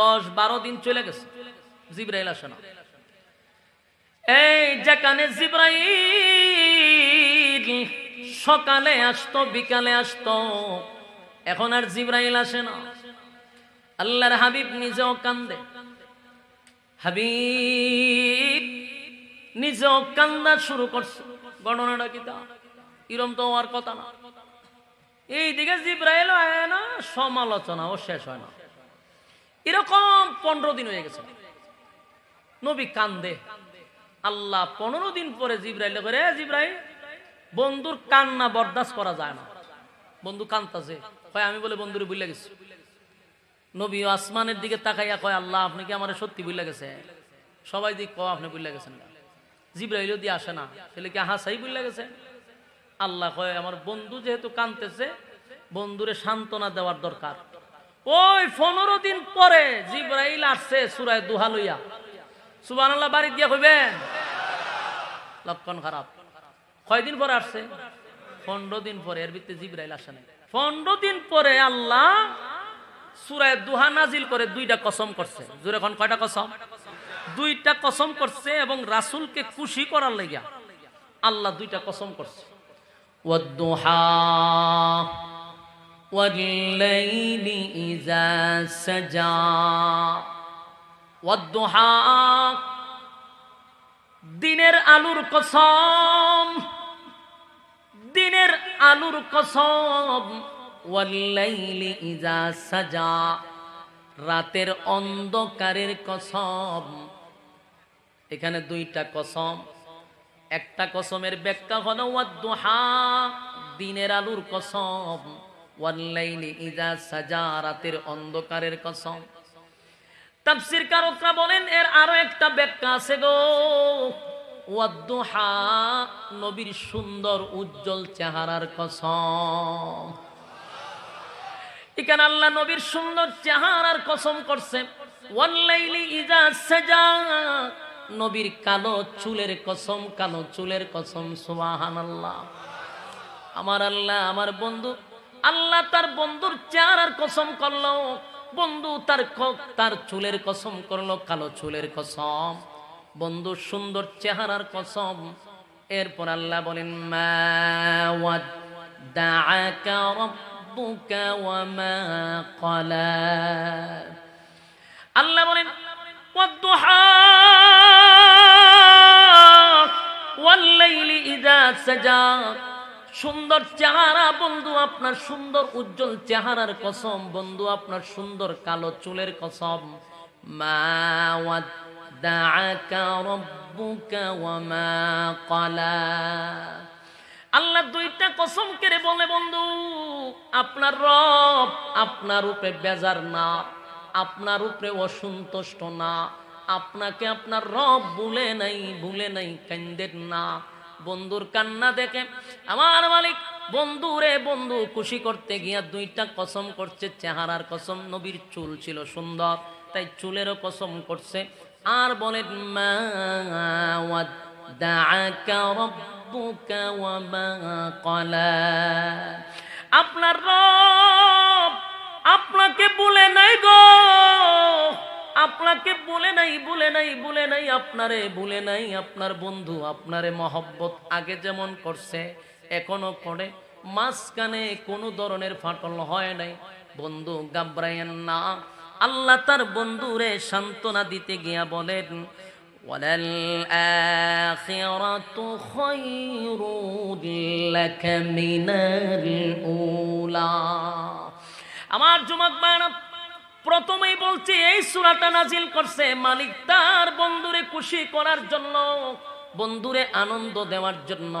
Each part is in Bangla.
দশ বারো দিন চলে গেছে। জিব্রাইল আসে না। এই যেখানে জিব্রাইল সকালে আসতো, বিকালে আসতো, এখন আর জিব্রাইল আসে না। আল্লাহর হাবিব নিজেও কান্দে। হাবিব নিজেও কান্দা শুরু করছে। ঘটনাটা কি তা? এরম তো হওয়ার কথা না। এইদিকে জিব্রাইল হয় না সমালোচনা ও শেষ হয় না। এরকম পনেরো দিন হয়ে গেছে। নবী কান্দে। আল্লাহ পনেরো দিন পরে জিব্রাইল করে "এ জিব্রাইল, বন্ধুর কান্না বরদাস্ত করা যায় না। বন্ধু কান্তাছে কয়, আমি বলে বন্ধুরে বুঝলে গেছি। নবী আসমানের দিকে তাকাইয়া কয়, আল্লাহ, আপনি কি আমার সত্যি বুঝলে গেছে সবাই দিক কয়, আপনি বুঝলে গেছেন না। জিব্রাইলও দিয়ে আসে না। ছেলে কি হাসাই বুঝলে গেছে? আল্লাহ কয়, আমার বন্ধু যেহেতু কানতেছে বন্ধুরে সান্ত্বনা দেওয়ার দরকার। ওই পনেরো দিন পরে জিব্রাইল আসছে সুরায় দুহা লইয়া। সুবান আল্লাহ বাড়ি দিয়া হইবেন লক্ষণ খারাপ। কয়দিন পরে আসছে? পনেরো দিন পরে, এর ভিত্তি জিব্রাইল আসে নাই। পনেরো দিন পরে আল্লাহ সুরায় দুহা নাজিল করে দুইটা কসম করছে। জোরে এখন কয়টা কসম? দুইটা কসম করছে এবং রাসুলকে খুশি করার লেগে আল্লাহ দুইটা কসম করছে। ওয়াদ্দুহা والليل إذا سجى والضحى দিনের আলুর কসম দিনের আলুর কসম ওয়াল্লাইলি ইজা সাজা রাতের অন্ধকারের কসম এখানে দুইটা কসম একটা কসমের ব্যাখ্যা হলো ওয়াদ্দুহা দিনের আলুর কসম ওয়াল্লাইলি ইজা সাজা রাতের অন্ধকারের কসম। তাফসীর কারকরা বলেন, এর আরও একটা ব্যাখ্যা আছে গো। ওয়াদ্দুহা, নবীর সুন্দর, উজ্জ্বল চেহারার কসম। এখানে আল্লাহ নবীর সুন্দর চেহারার কসম করছে। ওয়াল্লাইলি ইজা সাজা, নবীর কালো চুলের কসম, কালো চুলের কসম, সুবহানাল্লাহ। আমার আল্লাহ, আমার বন্ধু আল্লাহ তার বন্ধুর চেহারার কসম করল, বন্ধু তার তার চুলের কসম করল, কালো চুলের কসম, বন্ধু সুন্দর চেহারার কসম। এরপর আল্লাহ বলেন আল্লাহ বলেন ইযা সাজা। সুন্দর চেহারা, বন্ধু, আপনার সুন্দর উজ্জ্বল চেহারার কসম। বন্ধু, আপনার সুন্দর কালো চুলের কসম। মা আল্লাহ দুইটা কসম কেড়ে বলে, বন্ধু, আপনার রব আপনার উপরে বেজার না, আপনার উপরে অসন্তুষ্ট না, আপনাকে আপনার রব ভুলে নাই ভুলে নাই কান্দের না। বন্ধুর কান্না দেখে। আমার মালিক বন্ধু রে বন্ধু, খুশি করতে গিয়া দুইটা কসম করছে, চেহারার কসম, নবীর চুল ছিল সুন্দর, তাই চুলেরও কসম করছে। আর বলেন, মা আপনার আপনাকে বলে নাই গো। আপনাকে বলে নাই বলে নাই বলে নাই আপনারে ভুলে নাই আপনার বন্ধু আপনারে মহব্বত আগে যেমন করছে এখনো করে মাঝখানে কোনো ধরনের ফাটল হয় নাই বন্ধু গাবরায়েন না আল্লাহ তার বন্ধুরে সান্ত্বনা দিতে গিয়া বলেন وللآخرة خير لك من الأولى আমার জুমাক বায়না প্রথমেই বলছি, এই সুরাটা নাজিল করছে মালিক তার বন্ধুরে খুশি করার জন্য, বন্ধুরে আনন্দ দেওয়ার জন্য।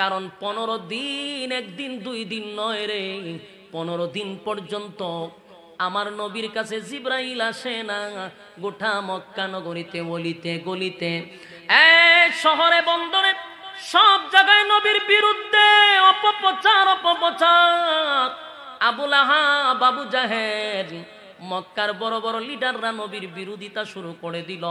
কারণ পনেরো দিন একদিন, দুই দিন নয় রে, পনেরো দিন পর্যন্ত আমার নবীর কাছে জিব্রাইল আসে না। গোটা মক্কা নগরীতে গলিতে। গলিতে শহরে, বন্দরে, সব জায়গায় নবীর বিরুদ্ধে অপপ্রচার অপপ্রচার। আবুল আহা বাবু জাহের মক্কার বড় বড় লিডাররা নবীর বিরোধিতা শুরু করে দিল।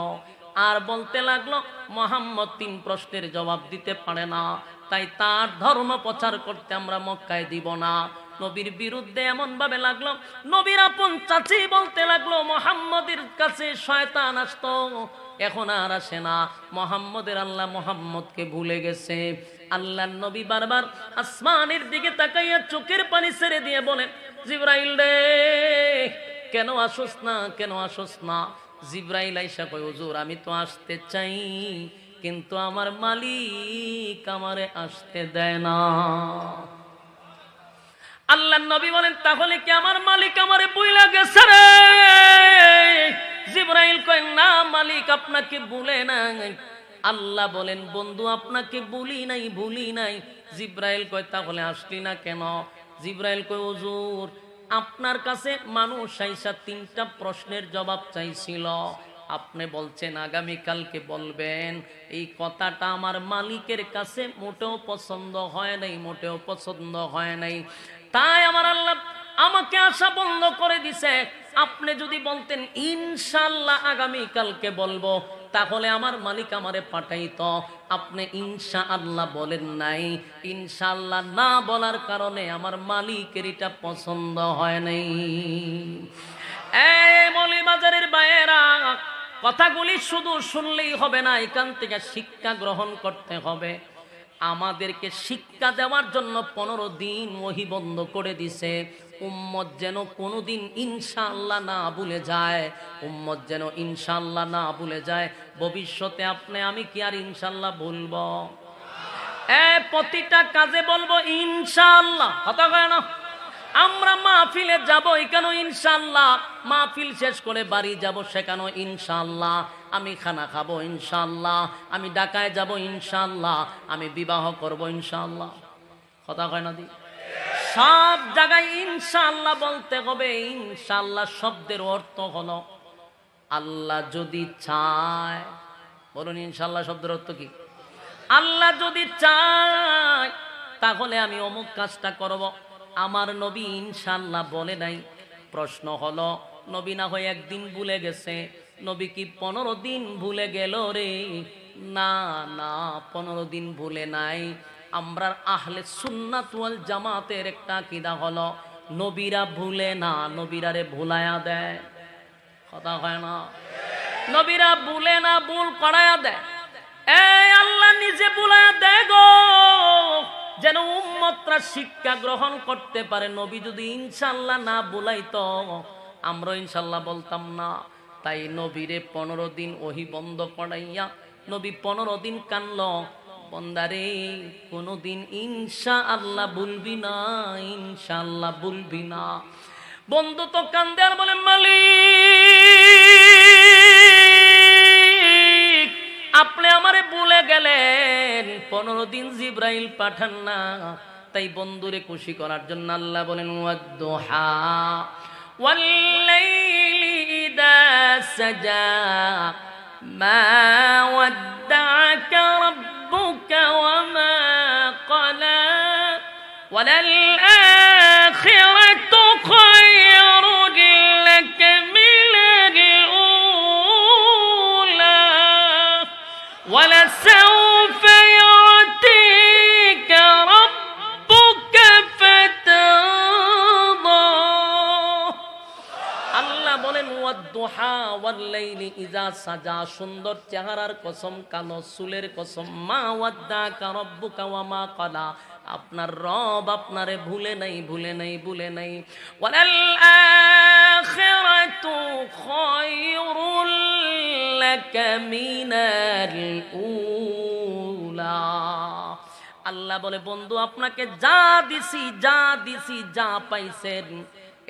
আর বলতে লাগল, মোহাম্মদ তিন প্রশ্নের জবাব দিতে পারে না। তাই তার ধর্ম প্রচার করতে আমরা মক্কায় দিব না। নবীর বিরুদ্ধে এমন ভাবে লাগল, নবীর আপন চাচি বলতে লাগল, মোহাম্মদের কাছে শয়তান আসতো। এখন আর আসে না। মোহাম্মদের আল্লাহ মোহাম্মদকে ভুলে গেছে। আল্লাহ নবী বারবার আসমানের দিকে তাকাইয়া চোখের পানি ছেড়ে দিয়ে বলেন জিব্রাইল রে কেন আসোস না, কেন আসোস না? জিব্রাইল আইসা কই হুজুর, আমি তো আসতে চাই, কিন্তু আমার মালিক আমারে আসতে দেয় না। আল্লাহ নবী বলেন, তাহলে কি আমার মালিক আমারে বইলা গেছে রে? জিব্রাইল কয়, না, মালিক আপনাকে ভুলে নাই। আল্লাহ বলেন, বন্ধু, আপনাকে বলি নাই ভুলি নাই। জিব্রাইল কয়, তাহলে আসলি না কেন? জিব্রাইল কয়, হুজুর আপনার কাছে মানুষ আইসা তিনটা প্রশ্নের জবাব চাইছিল। আপনি বলছেন, আগামীকালকে বলবেন। এই কথাটা আমার মালিকের কাছে মোটেও পছন্দ হয় নাই, মোটেও পছন্দ হয় নাই। তাই আমার আল্লাহ আমাকে আশা বন্ধ করে দিছে। আপনি যদি বলতেন ইনশাল্লাহ আগামী কালকে বলব। তাহলে আমার মালিক আমারে পাঠাইত। আপনি ইনশা আল্লাহ বলেন নাই। ইনশাল্লাহ না বলার কারণে আমার মালিকের এটা পছন্দ হয় নাই। মলিবাজারের বাইরা কথাগুলি শুধু শুনলেই হবে না, এখান থেকে শিক্ষা গ্রহণ করতে হবে। আমাদেরকে শিক্ষা দেওয়ার জন্য পনেরো দিন ওহি বন্ধ করে দিছে। উম্মত যেন কোনোদিন ইনশাল্লাহ না ভুলে যায়। উম্মত যেন ইনশাল্লাহ না ভুলে যায়। ভবিষ্যতে আপনি, আমি কি আর ইনশাল্লাহ বলব? এ, প্রতিটা কাজে বলব ইনশাল্লাহ কয় না? আমরা মাহফিলে যাব এখানে ইনশাল্লাহ মাহফিল শেষ করে বাড়ি যাব, সেখানেও ইনশাআল্লাহ। আমি খানা খাব ইনশাল্লাহ আমি ডাকায় যাব ইনশাল্লাহ আমি বিবাহ করব ইনশাল্লাহ কথা কয় না দি? সব জায়গায় ইনশাল্লাহ বলতে হবে ইনশাল্লাহ শব্দের অর্থ হলো, আল্লাহ যদি চায়, বলুন ইনশাল্লাহ শব্দের অর্থ কি? আল্লাহ যদি চায়, তাহলে আমি অমুক কাজটা করব। আমার নবী ইনশাল্লাহ বলে নাই, প্রশ্ন হলো, নবী না হয়ে একদিন ভুলে গেছে নবী কি পনেরো দিন ভুলে গেল রে? না না, পনেরো দিন ভুলে নাই। আমরা আহলে সুন্নাত ওয়াল জামাতের একটা কিদা হলো, নবীরা ভুলে না, নবীরারে ভুলায়া দেয়। কথা হয় না? নবীরা ভুলে না, ভুল করায়া দেয়। এই আল্লাহ নিজে বুলায়া দেয় গো। যেন উম্মতরা শিক্ষা গ্রহণ করতে পারে, নবী যদি ইনশাল্লাহ না বুলাইতো আমরা ইনশাল্লাহ বলতাম না। তাই নবীরে পনেরো দিন ওহি বন্ধ করাইয়া নবী পনেরো দিন কানল, বন্দারে, কোনোদিন ইনশা আল্লাহ বলবি না ইনশাল্লাহ বলবি না। বন্ধু তো কান্দে আর বলে, মালিক, আপনি আমারে বলে গেলেন, পনেরো দিন জিব্রাইল পাঠান না। তাই বন্ধুরে খুশি করার জন্য আল্লাহ বলেন ওয়াদ্দোহা والليل إذا سجى ما ودعك ربك وما قلى وللآخرة বলেন ইজা সাজা। সুন্দর চেহারার কসম, কালো চুলের কসম। মা ওয়াদ্দাকা রব্বুকা ওয়া মা ক্বালা। আপনার রব আপনারে ভুলে নাই ভুলে নাই ভুলে নাই। উলা। আল্লাহ বলে, বন্ধু, আপনাকে যা দিছি যা দিছি, যা পাইছেন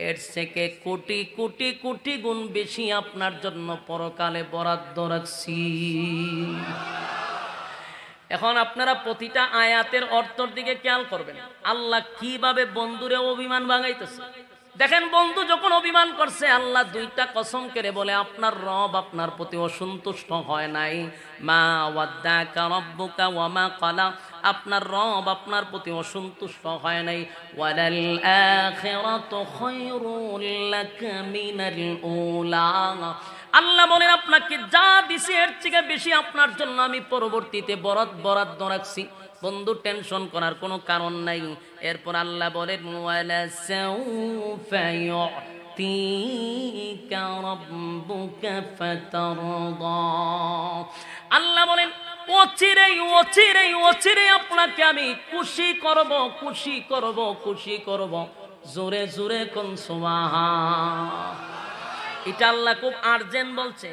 এর থেকে কোটি কোটি কোটি গুণ বেশি আপনার জন্য পরকালে বরাদ্দ রাখছি। এখন আপনারা প্রতিটা আয়াতের অর্থর দিকে খেয়াল করবেন। আল্লাহ কীভাবে বন্ধুরে অভিমান ভাঙাইতেছে? দেখেন বন্ধু, যখন অভিমান করছে, আল্লাহ দুইটা কসম কেড়ে বলে, আপনার রব আপনার প্রতি অসন্তুষ্ট হয় নাই। মা আপনার রব আপনার প্রতি অসন্তুষ্ট হয় নাই। উলা। আল্লাহ বলেন, আপনাকে যা দিছি, এর থেকে বেশি আপনার জন্য আমি পরবর্তীতে বরাদ বরাদ্দ রাখছি। বন্ধু টেনশন করার কোনো কারণ নাই। এরপর আল্লাহ বলেন আল্লাহ বলেন অচিরেই অচিরেই অচিরেই আপনাকে আমি খুশি করব খুশি করব খুশি করব। জোরে জোরে কোন সুবহান এটা আল্লাহ খুব আর্জেন্ট বলছে।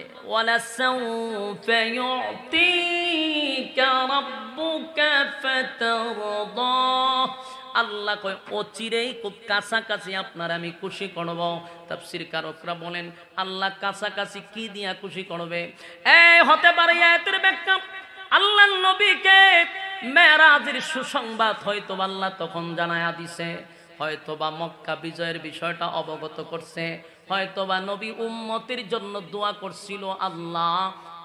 আল্লাহ কয় অচিরেই খুব কাছাকাছি আপনার আমি খুশি করব। তাফসীর কারকরা বলেন, আল্লাহ কাছাকাছি কি দিয়া খুশি করবে? এই হতে পারে আয়াতের ব্যাখ্যা। আল্লাহ নবীকে মেরাজের সুসংবাদ হয়তো আল্লাহ তখন জানায়া দিছে হয়তো বা মক্কা বিজয়ের বিষয়টা অবগত করছে। হয়তো বা নবী উম্মতের জন্য দোয়া করছিল, আল্লাহ,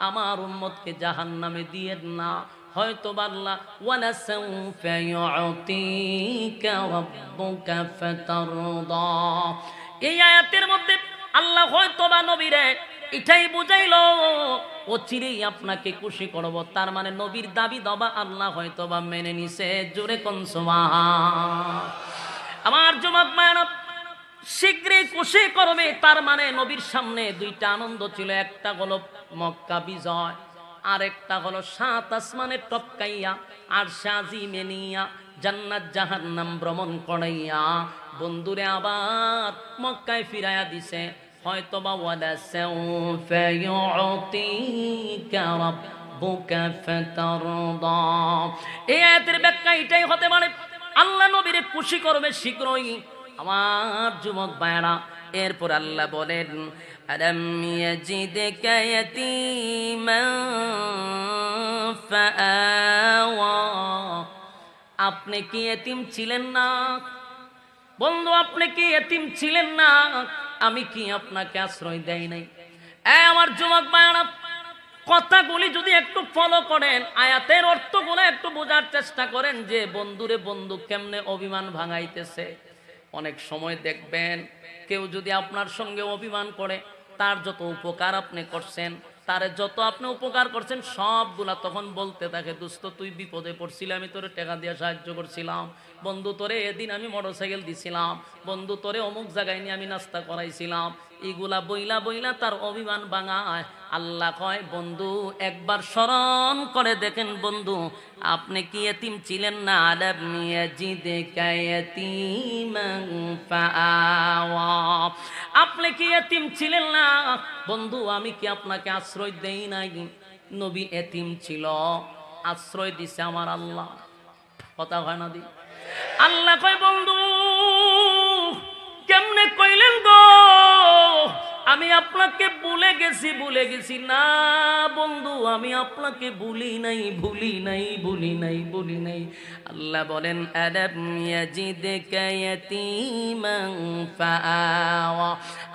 আমার উম্মতকে জাহান নামে দিয়ে না। হয়তো বা আল্লাহ, ওয়ালা সাউফা ইউতিকা রাব্বুকা ফাতারদা। এই আয়াতের মধ্যে আল্লাহ হয়তো বা নবীরে এটাই বুঝাইলো অচিরেই আপনাকে খুশি করব। তার মানে নবীর দাবি দবা আল্লাহ হয়তো বা মেনে নিছে। জোরে কনসোমা আমার যুবক মায়ানব শীঘ্রই খুশি করবে, তার মানে নবীর সামনে দুইটা আনন্দ ছিল, একটা হলো মক্কা বিজয় আর একটা হলো সাত আসমানের টপকাইয়া, আর সাজি মেনিয়া, জান্নাত জাহান্নাম ভ্রমণ করাইয়া। বন্ধুরে আবার মক্কায় ফিরাইয়া দিছে হয়তো বা এই আয়াতের ব্যাখ্যা এটাই হতে পারে, আল্লাহ নবীরে খুশি করবে শীঘ্রই। আমার যুবক ভাইরা এরপর আল্লাহ বলেন আপনি কি এতিম ছিলেন না? বন্ধু, আপনি কি এতিম ছিলেন না? আমি কি আপনাকে আশ্রয় দেই নাই? আমার যুবক ভাইরা কথাগুলি যদি একটু ফলো করেন, আয়াতের অর্থগুলো একটু বোঝার চেষ্টা করেন যে, বন্ধুরে বন্ধু, কেমনে অভিমান ভাঙাইতেছে? অনেক সময় দেখবেন কেউ যদি আপনার সঙ্গে অভিমান করে, তার যত উপকার আপনি করছেন, তারে যত আপনি উপকার করছেন, সবগুলা তখন বলতে থাকে, দোস্ত, তুই বিপদে পড়ছিলি, আমি তোর টাকা দিয়ে সাহায্য করছিলাম। বন্ধু তোরে এদিন আমি মোটরসাইকেল দিছিলাম। বন্ধু তোরে অমুক জায়গায় নিয়ে আমি নাস্তা করাইছিলাম। এগুলা বইলা বইলা তার অভিমান ভাঙায়। আল্লাহ কয়, বন্ধু, একবার স্মরণ করে দেখেন বন্ধু, আপনি কি এতিম ছিলেন না? জিদে আপনি কি এতিম ছিলেন না? বন্ধু, আমি কি আপনাকে আশ্রয় দেই নাই? নবী এতিম ছিল। আশ্রয় দিছে আমার আল্লাহ। কথা হয় না দি। আল্লাহ কয় বন্ধু কেমনে কইলেন গো? আমি আপনাকে ভুলে গেছি ভুলে গেছি। না, বন্ধু, আমি আপনাকে ভুলি নাই ভুলি নাই ভুলি নাই ভুলি নাই। আল্লাহ বলেন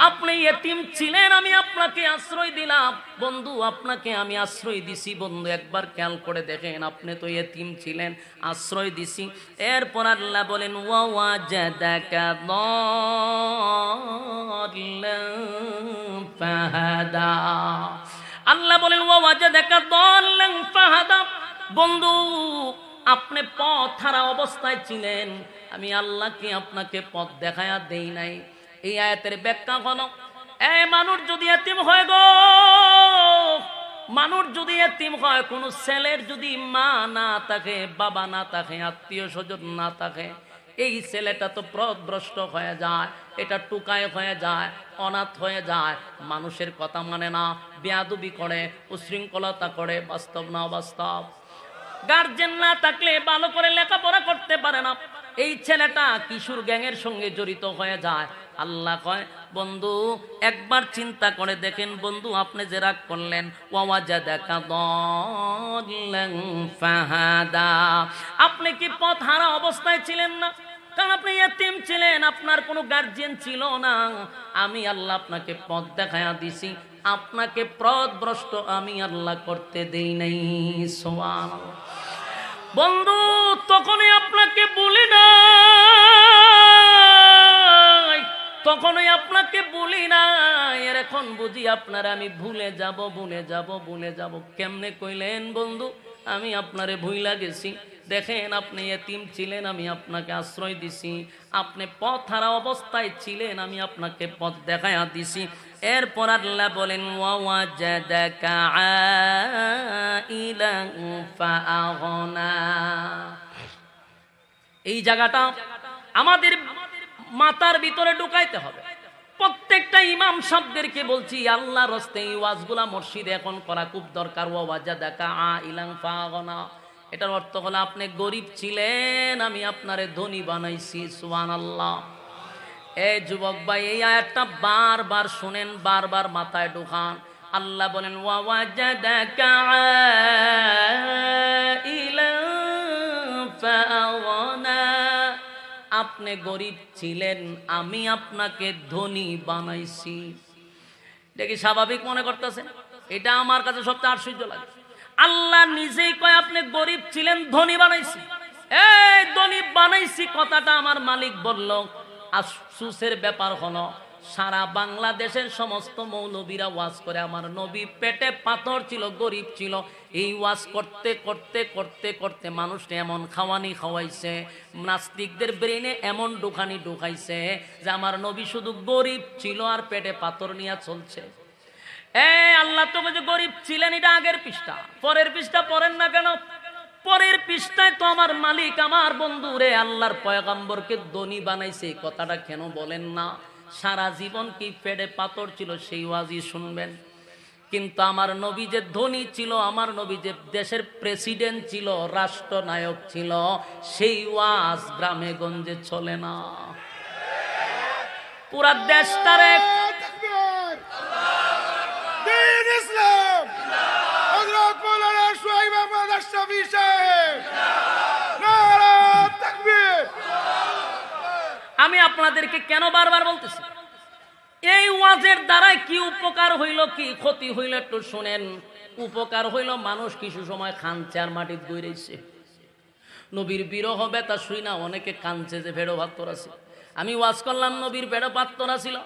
আপনি ইয়েতিম ছিলেন, আমি আপনাকে আশ্রয় দিলাম। বন্ধু, আপনাকে আমি আশ্রয় দিছি। বন্ধু, একবার খেয়াল করে দেখেন, আপনি তো ইয়েতিম ছিলেন, আশ্রয় দিছি। এরপর আল্লাহ বলেন, ওয়া ওয়াজাদাকা দাল্লান ফাহাদা। আল্লাহ বলেন ও ওয়াজা দেখা দল্লাং ফাহাদা। বন্ধু, আপনি পথ হারা অবস্থায় ছিলেন। আমি আল্লাহকে আপনাকে পথ দেখায়া দেই নাই। এই আয়াতের ব্যাখ্যা হলো, এ মানুষ যদি এতিম হয় গো, মানুষ যদি এতিম হয়, কোন ছেলের যদি মা না থাকে, বাবা না থাকে আত্মীয় স্বজন না থাকে, এই ছেলেটা তো প্রভ্রষ্ট হয়ে যায়। এটা টুকায় হয়ে যায়, অনাথ হয়ে যায়, মানুষের কথা মানে না, বেয়াদুবি করে, উশৃঙ্খলতা করে, বাস্তব না বাস্তব। গার্জেন না থাকলে ভালো করে লেখাপড়া করতে পারে না। এই ছেলেটা কিশোর গ্যাংয়ের সঙ্গে জড়িত হয়ে যায়। আল্লাহ কয়, বন্ধু, একবার চিন্তা করে দেখেন, বন্ধু, আপনি যে রাগ করলেন ওয়াজা দেখা ফাহাদা। আপনি কি পথ হারা অবস্থায় ছিলেন না? কারণ আপনি এতিম ছিলেন, আপনার কোনো গার্জিয়ান ছিল না। আমি আল্লাহ আপনাকে পথ দেখায়া দিছি। আপনাকে প্রদভ্রষ্ট আমি আল্লাহ করতে দেই নাই। সোয়াল বন্ধু, তখনই আপনাকে বলি না তখনই আপনাকে বলি না এর এখন বুঝি আপনারা আমি ভুলে যাব ভুলে যাব ভুলে যাব। কেমনে কইলেন বন্ধু? আমি আপনারে ভুইলা গেছি। দেখেন আপনি এতিম ছিলেন, আমি আপনাকে আশ্রয় দিছি। আপনি পথ হারা অবস্থায় ছিলেন, আমি আপনাকে পথ দেখায়া দিছি। এরপর আল্লাহ বলেন ফাআগনা। এই জায়গাটা আমাদের মাথার ভিতরে ঢুকাইতে হবে। প্রত্যেকটা ইমাম শব্দেরকে বলছি আল্লাহ রস্তে এই ওয়াজগুলা মসজিদে এখন করা খুব দরকার। ওয়াজা দেখা আ ইলাং ফাগনা এটার অর্থ হলো, আপনি গরিব ছিলেন, আমি আপনারে ধনী বানাইছি সুহান আল্লাহ এই যুবক ভাই, এই আয়াতটা বারবার শুনেন, বারবার মাথায় ঢুকান। আল্লাহ বলেন দেখা আপনি গরিব ছিলেন, আমি আপনাকে ধনী বানাইছি। কি স্বাভাবিক মনে করতেছে এটা আমার কাছে সবচেয়ে আশ্চর্য লাগে। আল্লাহ নিজেই কয়, আপনি গরিব ছিলেন, ধনী বানাইছি। এই ধনী বানাইছি, কথাটা আমার মালিক বলল। আফসুসের ব্যাপার হলো, সারা বাংলাদেশের সমস্ত মৌলবীরা ওয়াজ করে, আমার নবী পেটে পাথর ছিল, গরিব ছিল। এই ওয়াজ করতে করতে করতে করতে মানুষকে এমন খাওয়ানি খাওয়াইছে, নাস্তিকদের ব্রেনে এমন ঢুকানি ঢুকাইছে যে আমার নবী শুধু গরিব ছিল আর পেটে পাথর নিয়ে চলছে। হ্যাঁ আল্লাহ তো যে গরিব ছিলেন, এটা আগের পৃষ্ঠা। পরের পৃষ্ঠা পরেন না কেন? পরের পৃষ্ঠায় তো আমার মালিক, আমার বন্ধু রে, আল্লাহর পয়গাম্বরকে ধনী বানাইছে কথাটা কেন বলেন না? সারা জীবন কি পেটে পাথর ছিল, সেই ওয়াজি শুনবেন। কিন্তু আমার নবী যে ধনী ছিল, আমার নবী যে দেশের প্রেসিডেন্ট ছিল, রাষ্ট্রনায়ক ছিল, সেই ওয়াজ গ্রামে গঞ্জে চলে না। পুরা দেশটার এক আমি আপনাদেরকে কেন বারবার বলতেছি? এই ওয়াজের দ্বারা কি উপকার হইল, কি ক্ষতি হইল একটু শোনেন। উপকার হইল মানুষ কিছু সময় খানছে আর মাটির গইরেছে নবীর বিরহ বেতা শুই না, অনেকে কাঁদছে যে ভেড়ো ভাত আছে। আমি ওয়াজ করলাম, নবীর ভেড়ো ভাত ছিল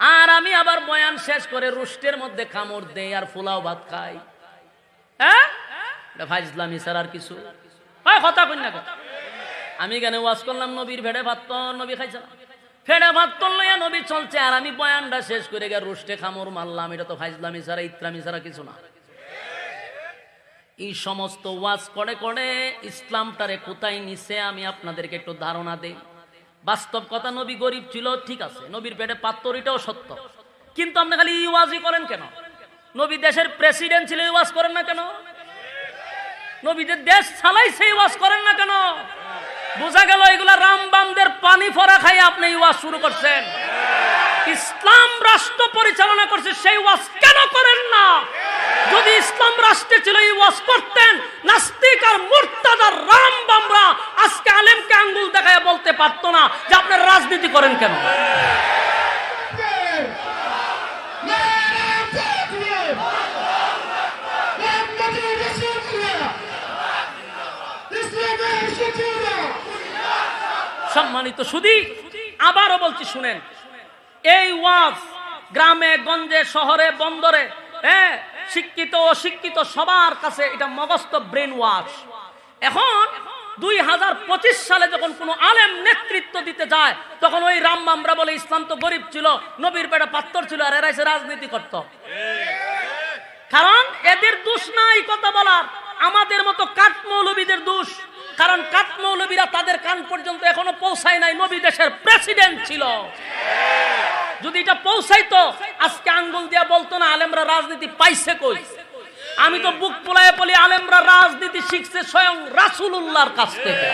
আর আমি আবার বয়ান শেষ করে রুষ্টের মধ্যে কামড় দেই আর ফুলাও ভাত খাই। হ্যাঁ? এটা ফাইজলামি স্যার আর কিছু? হয়, কথা কই কথা আমি কেন ওয়াজ করলাম, নবীর ভেড়ে ভাত নবী খাইছে ফেড়ে ভাত লইয়া নবী চলছে, আর আমি বয়ানটা শেষ করে গিয়ে রুষ্টে খামর মারলাম, এটা তো ফাইজলামি ছাড়া ইত্রামি ছাড়া কিছু না। এই সমস্ত ওয়াজ করে করে ইসলামটারে কোথায় নিছে, আমি আপনাদেরকে একটু ধারণা দেই। বাস্তব কথা, নবী গরিব ছিল, ঠিক আছে, নবীর পেটে পাত্তর এটাও সত্য। কিন্তু আপনি খালি এই ওয়াজই করেন কেন? নবী দেশের প্রেসিডেন্ট ছিল ওয়াজ করেন না কেন? নবীদের দেশ ছালাই সেই ওয়াজ করেন না কেন? বোঝা গেল এগুলা রামবামদের পানি ফরা খাই আপনি ওয়াজ শুরু করছেন। ইসলাম রাষ্ট্র পরিচালনা করছে সেই ওয়াজ কেন করেন না? যদি ইসলাম রাষ্ট্রে ছিল এই ওয়াজ করতেন, নাস্তিক আর মুরতাদার রামবামরা আজকে আলেমকে আঙ্গুল দেখায় বলতে পারতো না যে আপনার রাজনীতি করেন কেন? সম্মানিত সুদী, আবারও বলছি, শুনেন, এই ওয়াজ গ্রামে, গঞ্জে, শহরে, বন্দরে হ্যাঁ শিক্ষিত, অশিক্ষিত সবার কাছে এটা মগস্ত ব্রেন ওয়াশ এখন দুই হাজার পঁচিশ সালে যখন কোনো আলেম নেতৃত্ব দিতে যায়, তখন ওই রাম রামবামরা বলে ইসলাম তো গরিব ছিল, নবীর পেটে পাত্তর ছিল, আর এরা এসে রাজনীতি করত। কারণ এদের দোষ নাই কথা বলার, আমাদের মতো কাঠ মৌলবীদের দোষ। কারণ কাঠ মৌলবীরা তাদের কান পর্যন্ত এখনও পৌঁছায় নাই। নবী দেশের প্রেসিডেন্ট ছিল। যদি এটা পৌঁছাইতো, আজকে আঙ্গুল দিয়া বলতো না, আলেমরা রাজনীতি পাইছে কই? আমি তো বুক পোলায় বলি, আলেমরা রাজনীতি শিখছে স্বয়ং রাসূলুল্লাহর কাছ থেকে।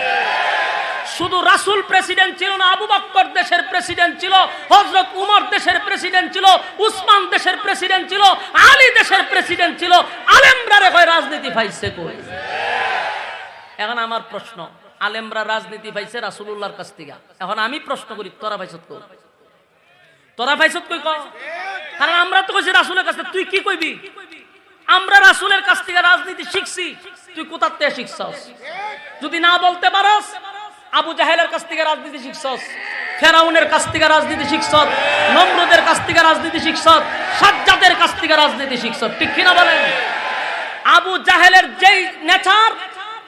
শুধু রাসূল প্রেসিডেন্ট ছিল না, আবু বক্কর দেশের প্রেসিডেন্ট ছিল হজরত উমর দেশের প্রেসিডেন্ট ছিল, উসমান দেশের প্রেসিডেন্ট ছিল, আলী দেশের প্রেসিডেন্ট ছিল। আলেমরা রে কয়, রাজনীতি পাইছে কই? এখন আমার প্রশ্ন, আলেমরা রাজনীতি পাইছে রাসূলুল্লাহর কাছ থেকে? এখন আমি প্রশ্ন করি, তোরা পাইছত কই? তোরা পাইছত কই কারণ আমরা তো কইছি রাসূলের কাছে তুই কি কইবি? আমরা রাসূলের কাছ থেকে রাজনীতি শিখছি, তুই কোথার থেকে শিখছস? যদি না বলতে পারস, আবু জাহেলের কাছ থেকে রাজনীতি শিখছস, ফেরাউনের কাছ থেকে রাজনীতি শিখছ নমরুদের কাছ থেকে রাজনীতি শিখছ সাজ্জাদের কাছ থেকে রাজনীতি শিখছ ঠিক কিনা বলেন? আবু জাহেলের যেই নেচার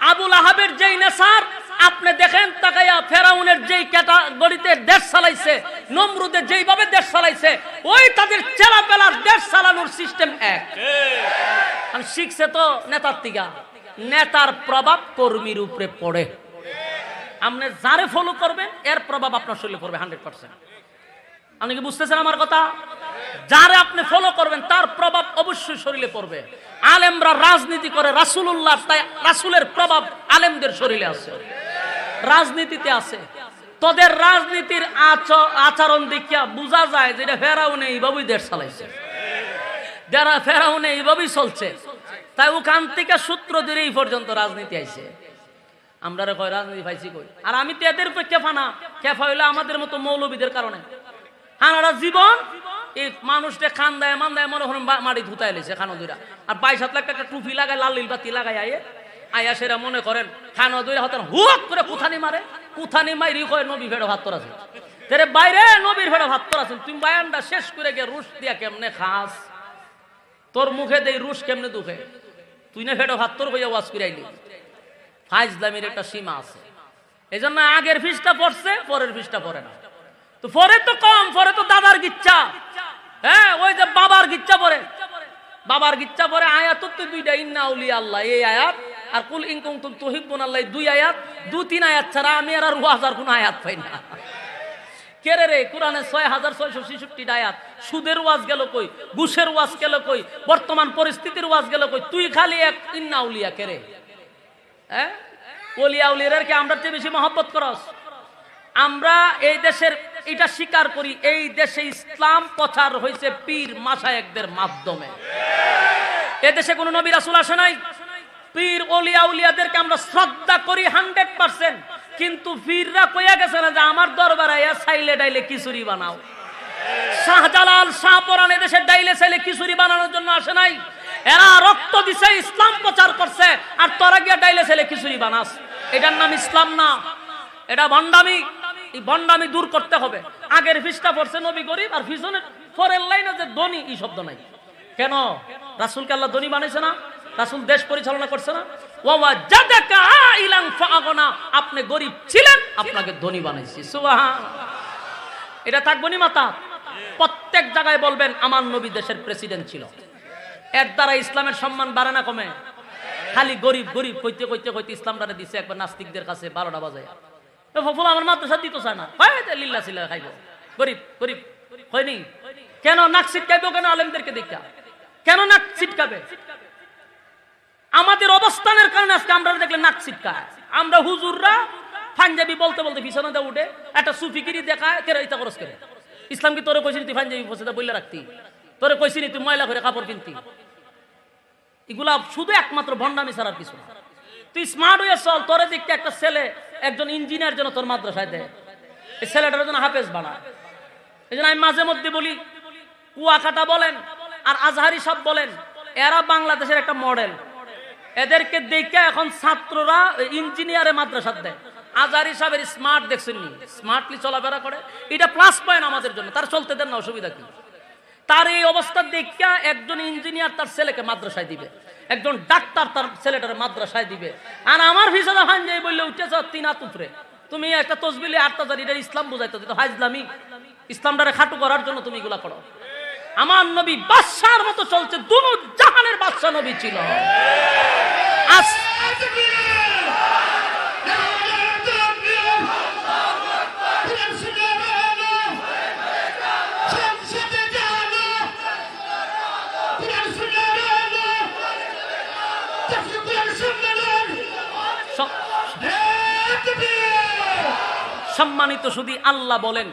আবুল আহাবের যেই নেচার আপনি দেখেন তাকাইয়া ফেরাউনের যেই ক্যাটাগরিতে দেশ চালাইছে নমরুদের যেইভাবে দেশ চালাইছে, ওই তাদের চেলা পেলার দেশ চালানোর সিস্টেম এক। আর শিখছে তো নেতার তিগা নেতার প্রভাব কর্মীর উপরে পড়ে। আপনি যারে ফলো করবেন, এর প্রভাব আপনার শরীরে পড়বে হান্ড্রেড পার্সেন্ট আপনি কি বুঝতেছেন আমার কথা? যারে আপনি ফলো করবেন, তার প্রভাব অবশ্যই শরীরে পড়বে। আলেমরা রাজনীতি করে রাসুলুল্লাহ, তাই রাসুলের প্রভাব আলেমদের শরীরে আছে। রাজনীতিতে আছে। তোদের রাজনীতির আচরণ দেখিয়া বোঝা যায় যে এটা ফেরাউনে এইভাবেই দেশ চালাইছে। যারা ফেরাউনে এইভাবেই চলছে। তাই ওখান থেকে সূত্র ধরে এই পর্যন্ত রাজনীতি আইছে। আমরা কয়, রাজনীতি পাইছি কই? আর আমি তো এদের উপরে কেফা না। কেফা হইলে আমাদের মতো মৌলবীদের কারণে। হানারা জীবন, এই মানুষটা খান দেয় মান দেয় মনে করেন মাটি ধুতাই লেছে খানো দুইরা। আর বাইশ হাত লাখ টাকা টুপি লাগায়, লাল লিল বাতি লাগাই আয়ে আয়া সেরা মনে করেন, খানো দুইরা হতেন হুক করে কুথানি মারে। কুথানি মাইরি কয় নবী ফেড়ে ভাত তোর তেরে বাইরে নবীর ফেড়ে ভাত তোর তুমি বায়ানটা শেষ করে গিয়ে রুশ দিয়া কেমনে খাস? তোর মুখে দেই রুশ কেমনে দুখে? তুই না ফেটে ভাত তোর হইয়া ওয়াজ করে আইলি ফাইজলামির একটা সীমা আছে। এই জন্য আগের ফিসটা পড়ছে, পরের ফিসটা পড়ে না। তো পরে তো কম পরে তো দাদার গিচ্ছা। হ্যাঁ ওই যে বাবার গিচ্ছা পরে বাবার গিচ্ছা পরে আয়াত তো দুইটা, ইন্না উলি আল্লাহ এই আয়াত, আর কুল ইনকুম তুম তুহিব্বুন আল্লাহ দুই আয়াত, দু তিন আয়াত ছাড়া আমি আর আর হাজার কোন আয়াত পাই না। কেরে রে কোরআনে ছয় হাজার ছয়শো ছেষট্টি আয়াত। সুদের ওয়াজ গেল কই? ঘুষের ওয়াজ গেল কই? বর্তমান পরিস্থিতির ওয়াজ গেল কই? তুই খালি এক, ইন্না উলিয়া কেরে হ্যাঁ? ওলিয়া উলিয়ার কি আমরা চেয়ে বেশি মহব্বত করস? আমরা এই দেশের এটা স্বীকার করি, এই দেশে ইসলাম প্রচার হয়েছে পীর মাসায়েকদের মাধ্যমে। এ দেশে কোনো নবী রাসূল আসে নাই? পীর ওলিয়া উলিয়াদেরকে আমরা শ্রদ্ধা করি হান্ড্রেড পার্সেন্ট, কিন্তু পীররা কইয়া গেছে না যে আমার দরবারে সাইলে ডাইলে খিচুড়ি বানাও। শাহজালাল শাহপরান এদেশে ডাইলে সাইলে খিচুড়ি বানানোর জন্য আসে নাই? এরা রক্ত দিছে, ইসলাম প্রচার করছে, আর তোরা গিয়া ডাইলে সাইলে খিচুড়ি বানাস। এটার নাম ইসলাম না, এটা ভণ্ডামি। এই ভণ্ডামি দূর করতে হবে। আগের ফিসটা পড়ছে নবী গরিব আর পিছনে পরের লাইনে যে ধনী, এই শব্দ নাই। কেন? রাসুলকে আল্লাহ ধনী বানাইছে না? রাসুল দেশ পরিচালনা করছে না? এটা নি প্রত্যেক জায়গায় বলবেন, আমার নবী দেশের প্রেসিডেন্ট ছিল। দ্বারা ইসলামের সম্মান বাড়ে না কমে? খালি গরিব গরিব কইতে কইতে কইতে ইসলামটা দিছে, একবার নাস্তিকদের কাছে বারোটা বাজে এ ফফল আমার মাদ্রাসা দিত না। হয় লিল্লা খাইব। গরিব গরিব। হয়নি। কেন নাক কেন আলেমদেরকে দেখা? কেন নাক আমাদের অবস্থানের কারণে আজকে আমরা দেখলে নাক ছিটকায়। আমরা হুজুররা পাঞ্জাবি বলতে বলতে বিছানাতে উঠে একটা সুফিকিরি দেখায় কেন ইতা খরচ করে। ইসলাম কি তোরে কইছিনি তুই পাঞ্জাবি পছন্দ বললে রাখতি? তোরে কইছিনি তুই ময়লা করে কাপড় কিনতি। এগুলা শুধু একমাত্র ভণ্ডামি ছাড়ার কিছু না তুই স্মার্ট হয়ে চল, তোরে দেখতে একটা ছেলে একজন ইঞ্জিনিয়ার যেন তোর মাদ্রাসায় দেয়। এই ছেলেটার জন্য হাফেজ বানায় এই জন্য আমি মাঝে মধ্যে বলি, কুয়াকাটা বলেন আর আজহারি সব বলেন, এরা বাংলাদেশের একটা মডেল এদেরকে দেখে এখন ছাত্ররা ইঞ্জিনিয়ারে মাদ্রাসা দেয়। আজহারি সাহেবের স্মার্ট দেখছেন স্মার্টলি চলাফেরা করে। এটা প্লাস পয়েন্ট আমাদের জন্য, তার চলতে দেন না, অসুবিধা কি? তার এই অবস্থা দেখিয়া একজন ইঞ্জিনিয়ার তার ছেলেকে মাদ্রাসায় দিবে। একজন ডাক্তার তার ছেলেটার মাদ্রাসায় দিবে। আর আমার ভিসাদা হান যাই বললে, উঠেছ তিন উপরে। তুমি একটা তসবিলে আটটা জানি এটা ইসলাম বুঝাইতো তো হাজলামি ইসলামটারে খাটু করার জন্য তুমি এগুলা করো। আমার নবী বাদশার মতো চলছে দুনো জাহানের বাদশা নবী ছিল। আজ সম্মানিত শুধু আল্লাহ বলেন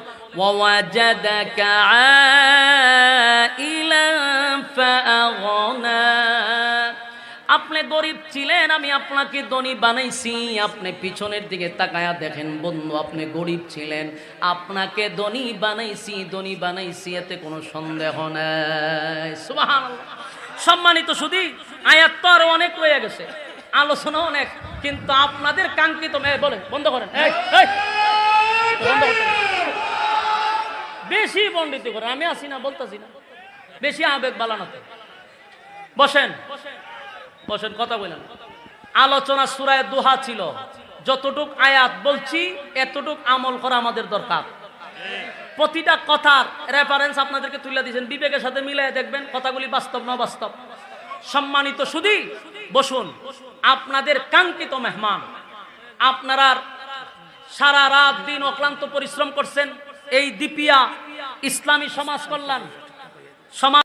আপনি গরিব ছিলেন, আমি আপনাকে ধনী বানাইছি। আপনি পিছনের দিকে তাকায়া দেখেন, বন্ধু, আপনি গরিব ছিলেন। আপনাকে ধনী বানাইছি ধনী বানাইছি, এতে কোনো সন্দেহ নাই। সম্মানিত শুধু আয়াত তো আরও অনেক রয়ে গেছে। আলোচনা অনেক, কিন্তু আপনাদের কাঙ্ক্ষিত মেয়ে বলে, বন্ধ করেন এই, এই, বন্ধ করতে হবে। বেশি পণ্ডিত করে, আমি আসি না, বলতেছি না। বেশি আবেগ বালানাতে। বসেন। বসেন, কথা বললেন আলোচনা সুরায় দোহা ছিল। যতটুক আয়াত বলছি, এতটুক আমল করা আমাদের দরকার। প্রতিটা কথার রেফারেন্স আপনাদেরকে তুলে দিয়েছেন। বিবেকের সাথে মিলাই দেখবেন, কথাগুলি বাস্তব না বাস্তব সম্মানিত শুধু বসুন। আপনাদের কাঙ্ক্ষিত মেহমান। আপনারা সারা রাত দিন অক্লান্ত পরিশ্রম করছেন এই দিপিয়া ইসলামী সমাজ কল্যাণ সমাজ